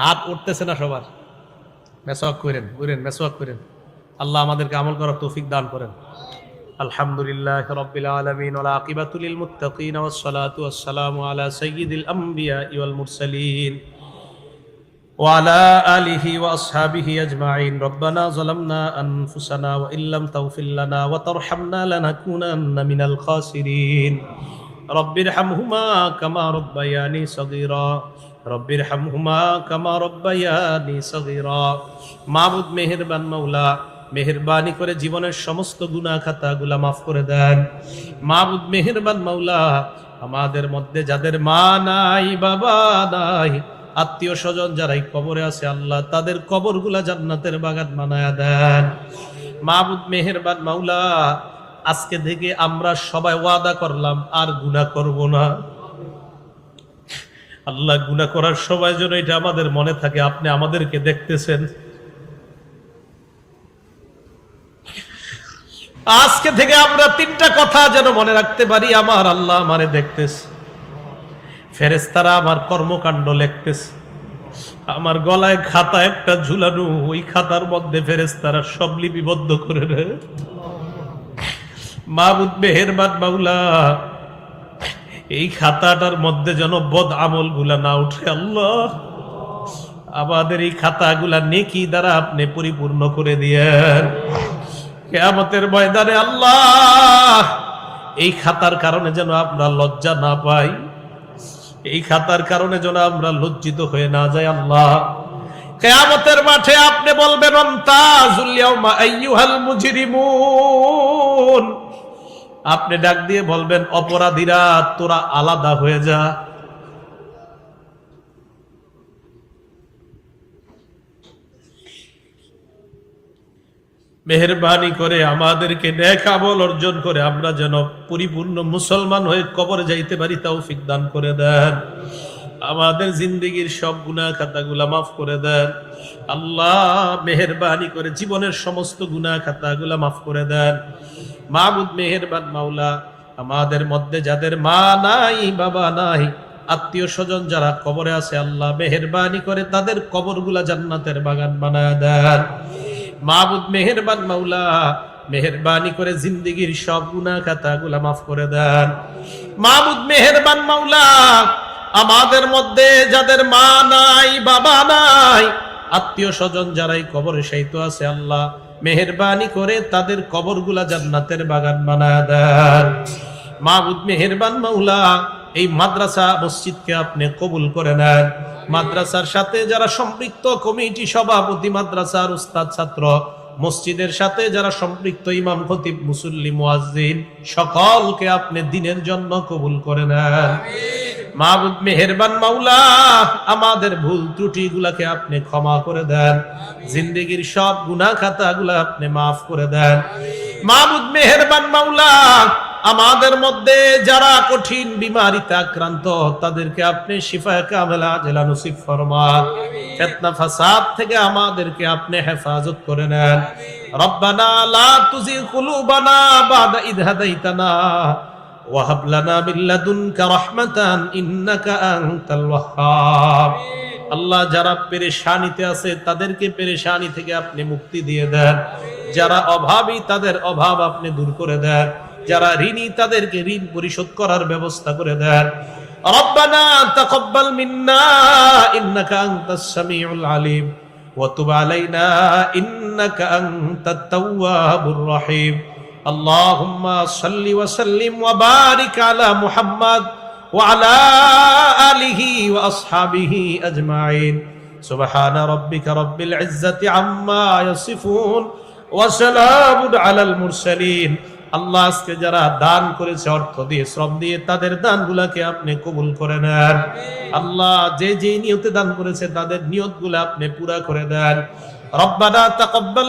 হাত উঠতেছে না সবার মেসওয়াক করেন করেন মেসওয়াক করেন আল্লাহ আমাদেরকে আমল করার তৌফিক দান করেন আলহামদুলিল্লাহ রব্বিল আলামিন ওয়াল আকিবাতু লিল মুত্তাকিন ওয়াস সালাতু ওয়াস সালামু আলা সাইয়্যিদিল আমবিয়া ওয়াল মুরসালিন وعلى آله وأصحابه أجمعين ربنا ظلمنا أنفسنا وإن لم تغفر لنا وترحمنا لنكونن من الخاسرين رب ارحمهما كما ربياني صغيرا রব্বির হামহুমা কামা রব্বায়ানি সগীরা। মাহবুদ মেহেরবান মাওলা, মেহেরবানি করে জীবনের সমস্ত গুনা খাতাগুলা মাফ করে দেন। মাহবুদ মেহেরবান মাওলা, আমাদের মধ্যে যাদের মা নাই, বাবা নাই, আত্মীয় স্বজন যারাই কবরে আছে, আল্লাহ তাদের কবরগুলা জান্নাতের বাগান বানায় দেন। মাহবুদ মেহেরবান মাওলা, আজকে থেকে আমরা সবাই ওয়াদা করলাম, আর গুণা করব না। আল্লাহ গুনাহ করার সময় যেন এটা আমাদের মনে থাকে। আপনি আমাদেরকে দেখতেছেন। আজকে থেকে আমরা তিনটা কথা যেন মনে রাখতে পারি, আমার আল্লাহ আমারে দেখতেছে। ফেরেস্তারা আমার কর্মকাণ্ড লিখতেছে। আমার গলায় খাতা একটা ঝুলানো, ওই খাতার মধ্যে ফেরেস্তারা সব লিপিবদ্ধ করে রে মাহবুদ মেহেরবান বাউলা এই খাতাটার মধ্যে যেন বদ আমলগুলা না উঠে, আল্লাহ। আমাদের এই খাতাগুলা নেকি দ্বারা আপনি পরিপূর্ণ করে দিয়েন। কেয়ামতের ময়দানে আল্লাহ, এই খাতার কারণে যেন আমরা লজ্জা না পাই। এই খাতার কারণে যেন আমরা লজ্জিত হয়ে না যাই, আল্লাহ। কেয়ামতের মাঠে আপনি বলবেন, অন্তাজুল ইয়াউমা আইয়ুহাল মুজরিমুন। আপনি ডাক দিয়ে বলবেন, অপরাধীরা, তোরা আলাদা হয়ে যা। মেহরবানি করে আমাদেরকে ন্যাক অর্জন করে আমরা যেন পরিপূর্ণ মুসলমান হয়ে কবরে যাইতে পারি তাও দান করে দেন। আমাদের জিন্দগির সব গুণা খাতাগুলা মাফ করে দেন। আল্লাহ মেহরবানি করে জীবনের সমস্ত গুণা খাতাগুলা মাফ করে দেন। মাহবুদ মেহেরবান মাওলা, আমাদের মধ্যে যাদের মা নাই, বাবা নাই, আত্মীয় স্বজন যারা কবরে আছে, আল্লাহ মেহরবানি করে তাদের কবরগুলা জান্নাতের বাগান বানায় দেন। মাহবুদ মেহেরবান মাওলা, মেহরবানি করে জিন্দগির সব গুণা খাতা গুলা মাফ করে দেন। মাহবুদ মেহেরবান মাওলা আমাদের মধ্যে যাদের মা নাই, বাবা নাই, আত্মীয় স্বজন যারাই কবরে সাইত আছে, আল্লাহ মেহরবানি করে তাদের কবরগুলা জান্নাতের বাগান বানায় দেন। মাহবুদ মেহেরবান মাওলা, এই মাদ্রাসা মসজিদকে আপনি কবুল করে নেন। মাদ্রাসার সাথে যারা সম্পৃক্ত কমিটি সভাপতি, মাদ্রাসার উস্তাদ, ছাত্র, মসজিদের সাথে যারা সম্পৃক্ত ইমাম, খতিব, মুসল্লি, মুয়াজ্জিন, সকলকে আপনি দিনের জন্য কবুল করে নেন। মেহেরবান মাওলা আমাদের ভুল ত্রুটি গুলাকে আপনি ক্ষমা করে দেন। জিন্দগির সব গুনাহ খাতা গুলা আপনি মাফ করে দেন। মাহবুদ মেহেরবান মাওলা আমাদের মধ্যে যারা কঠিন বিমারিতে আক্রান্ত তাদেরকে আপনি শিফায় কামেলা জেলা নসিব ফরমান। ফেতনা ফাসাদ থেকে আমাদেরকে আপনি হেফাজত করে নেন। রব্বানা লা তুজি কুলুবানা বাদা ইদ হাদাইতানা। ওয়াহাব লানা মিন লাদুনকা রাহমাতান ইন্নাকা আনতাল ওয়াহ্হাব আল্লাহ যারা পেরেশানিতে আছে তাদেরকে পেরেশানি থেকে আপনি মুক্তি দিয়ে দেন যারা অভাবী তাদের অভাব আপনি দূর করে দেন যারা ঋণী তাদেরকে ঋণ পরিশোধ করার ব্যবস্থা করে দেন ربنا تقبل منا انك انت السميع العليم وتب علينا انك انت التواب الرحيم আল্লাহুম্মা সাল্লি ওয়া সাল্লিম ওয়া বারিক আলা মুহাম্মদ ওয়া আলা আলিহি ওয়া আসহাবিহি আজমাইন। সুবহান রাব্বিকা রাব্বিল ইজ্জাতি আম্মা আল্লাহ আজকে যারা দান করেছে অর্থ দিয়ে শ্রম দিয়ে তাদের দানগুলাকে আপনি কবুল করে নেন। আল্লাহ যে যে নিয়তে দান করেছে তাদের নিয়তগুলো আপনি পুরা করে দেন। রব্বানা তাকাব্বাল